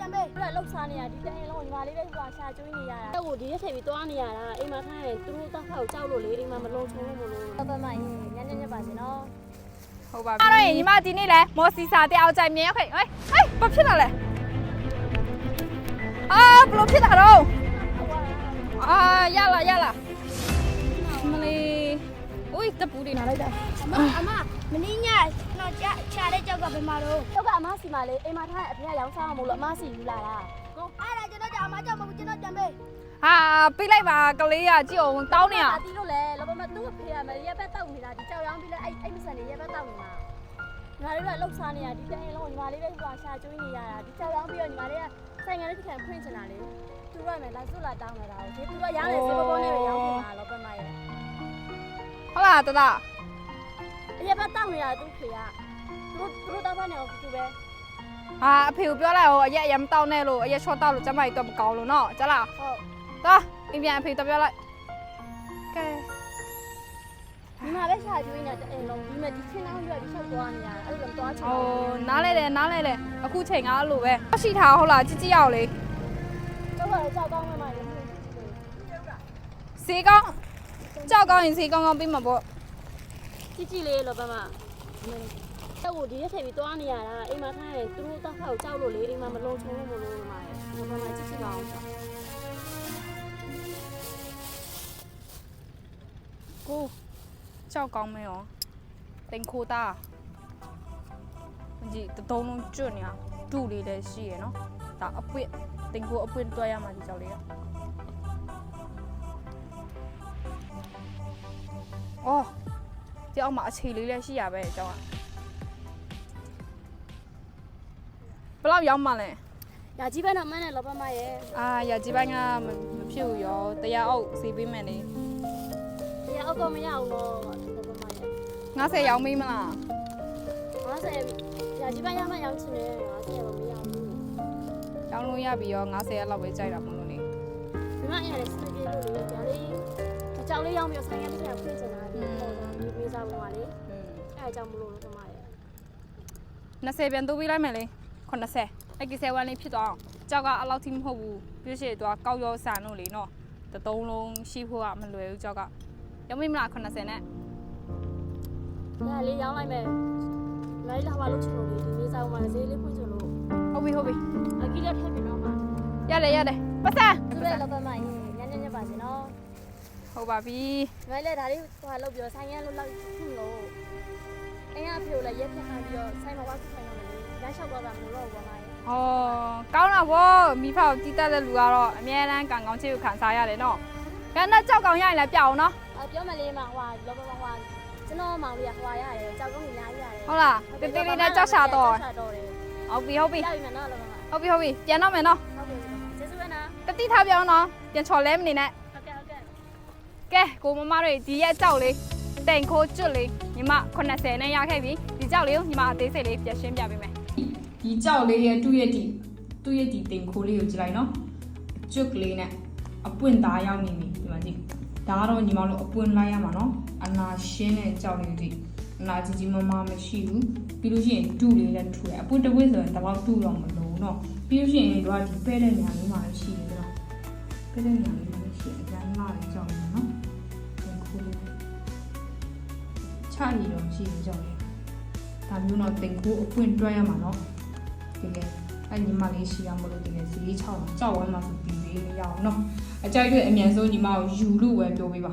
ပြန်ပေးအဲ့ဒါလောက်စားနေရဒီတိုင်းလုံးညီမလေးပဲဟိုရှာကျွေးနေရတာအဲ့ဟိုဒီရက်ထည့်ပြီးသွားနေရတာအိမ်မှာခိုင်းရင်သူတို့တောက်ဖောက်ကြောက်လို့လေအိမ်မှာမလုံးချုံလို့မလို့တော့ပဲမညညညညပါစေနော်ဟုတ်ပါပြီအဲ့တော့ရင်ညီမဒီနေ့လဲမော်စီစာတယောက်ကြိုင်မြင်ရောက်ခဲ့ဟေးဟေးဘာဖြစ်လာလဲအာဘလို့ဖြစ်တာတော့အာရလာရလာမလေး อุ้ยတပူတွေနားလိုက်တာအမအမမင်းညတော့ချချတဲ့ကြောက်ကဘယ်မှာတော့ကြောက်ကအမစီမလေးအိမ်မှာထားတဲ့အဖေကရောင်းစားအောင်မလို့အမစီယူလာတာကိုအဲ့ဒါကျွန်တော်ကြောက်အမကြောက်မဟုတ်ကျွန်တော်ပြန်ပေးဟာပြလိုက်ပါကလေးကကြည့်အောင်တောင်းနေရတီးလို့လေလောဘမသူ့အဖေကမရက်ဘက်တောက်နေတာဒီကြောက်ရောင်းပြီးလဲအဲ့အဲ့မဆန်နေရက်ဘက်တောက်နေတာညီမလေးကလှုပ်ရှားနေရဒီတိုင်းလုံးညီမလေးပဲဟိုရှာကျွေးနေရတာဒီကြောက်ရောင်းပြီးတော့ညီမလေးကဆိုင်ငယ်လေးတစ်ခါဖွင့်ချင်တာလေသူတို့ကလည်းလာစွတ်လာတောင်းနေတာကိုဒီသူကရောင်းနေစေဘောဘောနဲ့ပဲရောင်းနေတာလောဘမရဲ့ ဟုတ်လားတတအရက်ဘက်တောက်နေတာသူ့ဖေကသူတို့သူတို့တောက်ဖက်နေအောင်သူပဲဟာအဖေကိုပြောလိုက်ဟိုအရက်အရက်မတောင်းနဲ့လို့အရက်ချောတောက်လို့ကျမကြီးတော့မကောင်းလို့နော်ကြလားဟုတ်သွားအိမ်ပြန်အဖေတော့ပြောလိုက်ကဲဒီမှာပဲရှာကျွေးနေတဲ့အိမ်လုံးဒီမဲ့ဒီချင်းအောင်ရွက်ပြီးချက်သွားနေရတာအဲ့လိုတော့ချင်ဟိုနားလဲတယ်နားလဲတယ်အခုချိန်ကအဲ့လိုပဲရှိထားဟုတ်လားကြည့်ကြည့်အောင်လေကျောက်ကတော့ကြောက်ကောင်းမှမှလည်းဈေးကောင်း ကြောက်ကောင်းရင်ဈေးကောင်းကောင်းပြီးမှာပေါ့ကြည့်ကြည့်လေးလောဘမအဲ့ဟိုဒီရက်ထည့်ပြီးသွားနေရတာအိမ်မှာထားရင်သူတို့တောက်ဖောက်ကြောက်လို့လေအိမ်မှာမလုံးချုံလို့မလို့မှာလောဘမကြည့်ကြည့်ပါအောင်ကိုကြောက်ကောင်းမရောတင်ခိုးတာကြည့်တတုံးလုံးကျွတ်နေတာဒူလေးလည်းရှိရယ်နော်ဒါအပွင့်တင်ခိုးအပွင့်တွဲရမှာဒီကြောက်လေးက အော်ဒီအောက်မှာအခြေလေးလည်းရှိရပဲအကြောင်းကဘယ်လောက်ရောက်မှလဲညာကြီးပဲတော့မန်းနဲ့လောဘမရဲ့အာရကြီးပိုင်းကမမဖြစ်ဘူးရောတရားအုပ်စီပေးမယ်လေဒီအောက်တော့မရအောင်တော့လောဘမရဲ့90ရောင်းမေးမလား50ညာကြီးပဲရမှရောင်းချင်တယ်50ရောမရဘူးရောင်းလို့ရပြီရော90ရက်လောက်ပဲကြိုက်တာမလို့လေဒီမှာအဲ့ဒါစနေပြေလို့လေဒါလေးဒီ ကြောက်လေးရောင်းပြီးဆိုင်ရတစ်ခါဖွင့်ချင်တာဒီပေါ်ဒီပေးစားပေါ်ပါလေအဲ့အကြောင်းမလို့လောဘမရဲ့20ပြန်တိုးပေးလိုက်မယ်လေ80အဲ့ကိစ္စဝမ်းလေးဖြစ်သွားအောင်ကြောက်ကအလောက်ထိမဟုတ်ဘူးပြည့်ရှည်သွားကောက်ရောဆန်လို့လေနော်တသုံးလုံးရှိဖို့ကမလွယ်ဘူးကြောက်ကရောင်းမေးမလား80နဲ့ဒါလေးရောင်းလိုက်မယ်လိုက်လာပါလို့ချင်လို့လေဒီပေးစားပေါ်မှာဈေးလေးဖွင့်ချင်လို့ဟုတ်ပြီဟုတ်ပြီအကြီးလက်ထည့်ပြီးတော့မှရတယ်ရတယ်ပတ်စံသူလည်းလောဘမရဲ့ညညညပါစေနော် ဟုတ်ပါပြီဒီမဲ့လေဒါလေးဟိုလောက်ပြီးတော့ဆိုင်ရလို့လောက်ဖွင့်လို့အင်းအဖေကိုလည်းရက်ဖြတ်ထားပြီးတော့ဆိုင်မှာဝါခုဆိုင်တော့မယ်လမ်းလျှောက်တော့တာမလို့တော့ဘာမှရဲ့ဟောကောင်းတာဗောမိဖောက်တီးတတ်တဲ့လူကတော့အများအားကံကောင်းချစ်ကိုခံစားရတယ်နော်ကဲတော့ကြောက်ကောင်ရရင်လည်းပြအောင်နော်အပြောမလေးမှာဟိုလောဘမဟိုကျွန်တော်မောင်လေးကဟိုရတယ်ကြောက်ကောင်းကြီးညာကြီးရတယ်ဟုတ်လားတေးသေးလေးနဲ့ကြောက်ရှာတော့ရှာတော့တယ်ဟုတ်ပြီဟုတ်ပြီရပြီမယ်နော်လောဘမဟုတ်ပြီဟုတ်ပြီပြန်တော့မယ်နော်ဟုတ်ပြီကျေးဇူးပဲနော်တတိထားပြောင်းနော်ပြန်ချော်လဲမနေနဲ့ဟုတ်ကဲ့ဟုတ်ကဲ့ ကဲကိုမမတို့ဒီရက်ကြောက်လေးတိန်ခိုးကျွတ်လေးညီမ80နဲ့ရခဲ့ပြီဒီကြောက်လေးကိုညီမအသေးစိတ်လေးပြန်ရှင်းပြပေးမယ်ဒီကြောက်လေးရဲ့တူရဲ့ဒီတူရဲ့ဒီတင်ခိုးလေးကိုကြည့်လိုက်နော်အကျွတ်ကလေးနဲ့အပွင့်သားရောက်နေပြီဒီမှာကြည့်ဒါကတော့ညီမတို့အပွင့်လိုက်ရမှာနော်အနာရှင်းတဲ့ကြောက်လေးတွေအနာကြီးကြီးမမမရှိဘူးပြီးလို့ရှိရင်တူလေးလည်းထူတယ်အပွင့်တစ်ဝက်ဆိုရင်တော့တူတော့မလို့နော်ပြီးလို့ရှိရင်တို့ကဒီပဲတဲ့နေရာလေးမှာလည်းရှိတယ်နော်ပဲတဲ့နေရာလေးမှာလည်းရှိတယ်အကျန်းလာတဲ့ကြောက်လေးနော် ချာရီတော့ရှိတယ်ကြောက်လေးဒါမျိုးတော့တင်ခိုးအပွင့်တွဲရမှာနော်တကယ်အဲ့ညီမလေးရှိအောင်မလို့တကယ်ဈေး6ကြောက်ဝမ်းမှာဆိုပြီးပေးမရအောင်နော်အကြိုက်တဲ့အမြန်ဆုံးညီမကိုယူလို့ပဲပြောပေးပါ